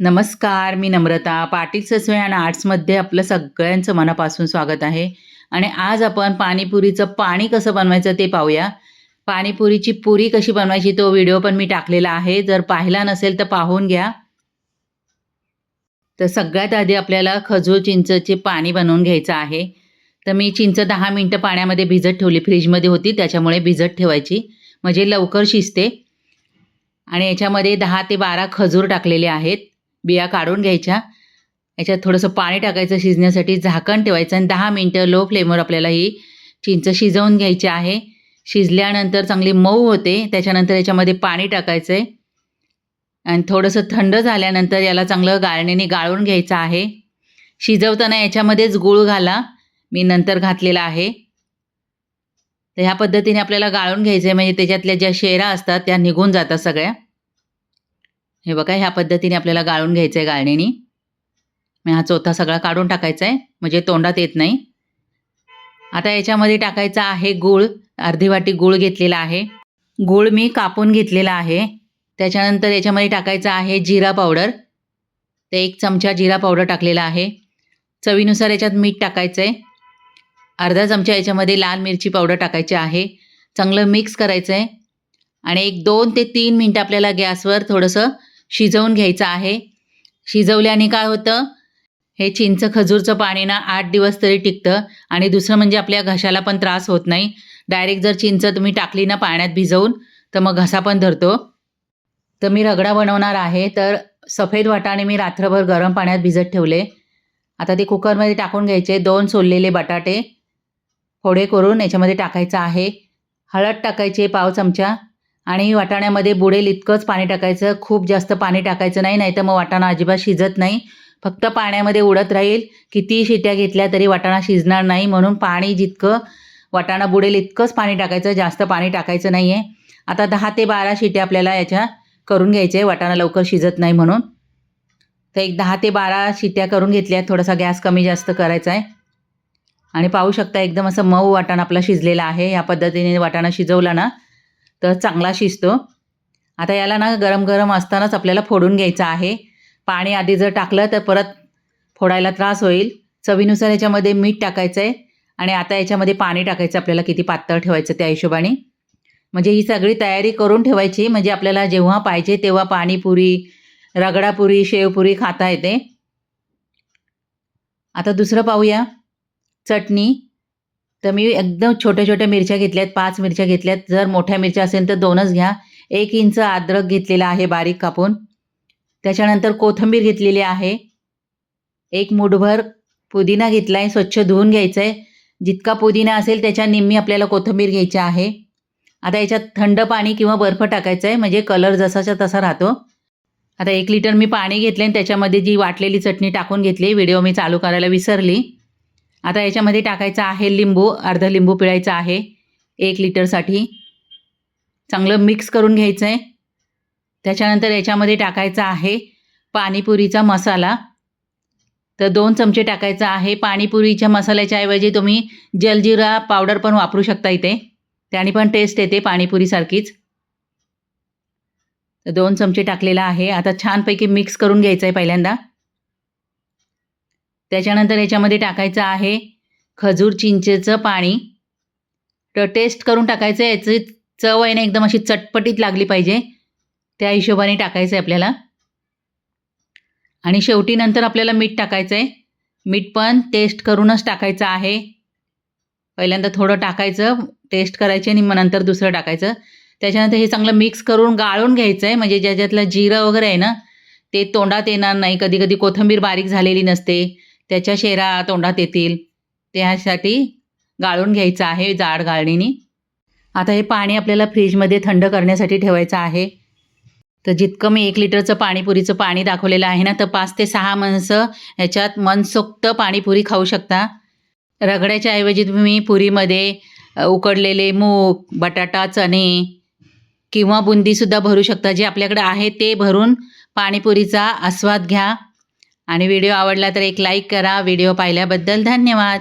नमस्कार मी नम्रता. पाटील ससवे आणि आर्ट्समध्ये आपलं सगळ्यांचं मनापासून स्वागत आहे. आणि आज आपण पाणीपुरीचं पाणी कसं बनवायचं ते पाहूया. पाणीपुरीची पुरी कशी बनवायची तो व्हिडिओ पण मी टाकलेला आहे. जर पाहिला नसेल तर पाहून घ्या. तर सगळ्यात आधी आपल्याला खजूर चिंचचे पाणी बनवून घ्यायचं आहे. तर मी चिंच दहा मिनटं पाण्यामध्ये भिजत ठेवली. फ्रीजमध्ये होती त्याच्यामुळे भिजत ठेवायची. म्हणजे लवकर शिजते. आणि याच्यामध्ये दहा ते बारा खजूर टाकलेले आहेत. बिया काढून घ्यायच्या. याच्यात थोडंसं पाणी टाकायचं शिजण्यासाठी झाकण ठेवायचं आणि दहा मिनटं लो फ्लेमवर आपल्याला ही चिंच शिजवून घ्यायची आहे. शिजल्यानंतर चांगली मऊ होते त्याच्यानंतर याच्यामध्ये पाणी टाकायचं आहे आणि थोडंसं थंड झाल्यानंतर याला चांगलं गाळणीने गाळून घ्यायचं आहे. शिजवताना याच्यामध्येच गूळ घाला. मी नंतर घातलेला आहे. तर ह्या पद्धतीने आपल्याला गाळून घ्यायचं आहे म्हणजे त्याच्यातल्या ज्या शेरा असतात त्या निघून जातात सगळ्या. हे बघा ह्या पद्धतीने आपल्याला गाळून घ्यायचं आहे गाळणीने. मग हा चोथा सगळा काढून टाकायचा आहे म्हणजे तोंडात येत नाही. आता याच्यामध्ये टाकायचा आहे गूळ अर्धी वाटी गूळ घेतलेला आहे. गूळ मी कापून घेतलेला आहे. त्याच्यानंतर याच्यामध्ये टाकायचा आहे जिरा पावडर. ते एक चमचा जिरा पावडर टाकलेला आहे. चवीनुसार याच्यात मीठ टाकायचं आहे अर्धा चमचा याच्यामध्ये लाल मिरची पावडर टाकायची आहे. चांगलं मिक्स करायचं आहे आणि एक दोन ते तीन मिनटं आपल्याला गॅसवर थोडंसं शिजवून घ्यायचं आहे. शिजवल्याने काय होतं? हे चिंच खजूरचं पाणी ना आठ दिवस तरी टिकतं आणि दुसरं म्हणजे आपल्या घशाला पण त्रास होत नाही. डायरेक्ट जर चिंच तुम्ही टाकली ना पाण्यात भिजवून तर मग घसा पण धरतो. तर मी रगडा बनवणार आहे तर सफेद वाटाणे मी रात्रभर गरम पाण्यात भिजत ठेवले. आता ते कुकरमध्ये टाकून घ्यायचे दोन सोललेले बटाटे. फोडे करून याच्यामध्ये टाकायचं आहे. हळद टाकायची पाव चमचा. आणि वाटाण्यामध्ये बुडेल इतकंच पाणी टाकायचं खूप जास्त पाणी टाकायचं नाही नाहीतर मग वाटाणा अजिबात शिजत नाही. फक्त पाण्यामध्ये उडत राहील किती शिट्या घेतल्या तरी वाटाणा शिजणार नाही. म्हणून पाणी जितकं वाटाणा बुडेल इतकंच पाणी टाकायचं जास्त पाणी टाकायचं नाही आहे आता दहा ते बारा शिट्या आपल्याला याच्या करून घ्यायचे वाटाणा लवकर शिजत नाही म्हणून. तर एक दहा ते बारा शिट्या करून घेतल्या थोडासा गॅस कमी जास्त करायचा आहे. आणि पाहू शकता एकदम असं मऊ वाटाणा आपला शिजलेला आहे. या पद्धतीने वाटाणा शिजवला ना तर चांगला शिजतो. आता याला ना गरम गरम असतानाच आपल्याला फोडून घ्यायचं आहे. पाणी आधी जर टाकलं तर परत फोडायला त्रास होईल. चवीनुसार याच्यामध्ये मीठ टाकायचं आहे आणि आता याच्यामध्ये पाणी टाकायचं आपल्याला किती पातळ ठेवायचं त्या हिशोबाने. म्हणजे ही सगळी तयारी करून ठेवायची. म्हणजे आपल्याला जेव्हा पाहिजे तेव्हा पाणीपुरी रगडापुरी शेवपुरी खाता येते. आता दुसरं पाहूया. चटणी. तर मी एकदम छोट्या छोट्या मिरच्या घेतल्यात पाच मिरच्या घेतल्यात. जर मोठ्या मिरच्या असेल तर दोनच घ्या. एक इंच अद्रक घेतलेला आहे बारीक कापून. त्याच्यानंतर कोथिंबीर घेतलेली आहे. एक मुठभर पुदिना घेतला आहे स्वच्छ धुवून घ्यायचं आहे जितका पुदिना असेल त्याच्या निम्मी आपल्याला कोथिंबीर घ्यायची आहे. आता याच्यात थंड पाणी किंवा बर्फ टाकायचं आहे म्हणजे कलर जसाच्या तसा राहतो. आता एक लिटर मी पाणी घेतले आणि त्याच्यामध्ये जी वाटलेली चटणी टाकून घेतली व्हिडिओ मी चालू करायला विसरली. आता याच्यामध्ये टाकायचं आहे लिंबू अर्ध लिंबू पिळायचं आहे एक लिटरसाठी. चांगलं मिक्स करून घ्यायचं आहे त्याच्यानंतर याच्यामध्ये टाकायचा आहे पाणीपुरीचा मसाला. तर दोन चमचे टाकायचा आहे पाणीपुरीच्या मसाल्याच्या ऐवजी तुम्ही जलजिरा पावडर पण वापरू शकता इथे. त्याने पण टेस्ट येते पाणीपुरीसारखीच तर दोन चमचे टाकलेला आहे. आता छानपैकी मिक्स करून घ्यायचं आहे पहिल्यांदा. त्याच्यानंतर याच्यामध्ये टाकायचं आहे खजूर चिंचेचं पाणी. तर टेस्ट करून टाकायचं आहे याची चव आहे ना एकदम अशी चटपटीत लागली पाहिजे. त्या हिशोबाने टाकायचं आहे आपल्याला. आणि शेवटी नंतर आपल्याला मीठ टाकायचं आहे मीठ पण टेस्ट करूनच टाकायचं आहे. पहिल्यांदा थोडं टाकायचं टेस्ट करायचे आणि मग नंतर दुसरं टाकायचं. त्याच्यानंतर हे चांगलं मिक्स करून गाळून घ्यायचं आहे म्हणजे ज्याच्यातलं जिरं वगैरे आहे ना ते तोंडात येणार नाही. कधी कधी कोथिंबीर बारीक झालेली नसते. त्याच्या शेरा तोंडात येतील. त्यासाठी गाळून घ्यायचं आहे जाड गाळणीने. आता हे पाणी आपल्याला फ्रीजमध्ये थंड करण्यासाठी ठेवायचं आहे. तर जितकं मी एक लिटरचं पाणीपुरीचं पाणी दाखवलेलं आहे ना तर पाच ते सहा माणसं ह्याच्यात मनसोक्त पाणीपुरी खाऊ शकता. रगड्याच्या ऐवजी तुम्ही पुरीमध्ये उकडलेले मूग बटाटा चणे किंवा बुंदीसुद्धा भरू शकता. जे आपल्याकडे आहे ते भरून पाणीपुरीचा आस्वाद घ्या. आणि व्हिडिओ आवडला तर एक लाईक करा. व्हिडिओ पाहिल्याबद्दल धन्यवाद.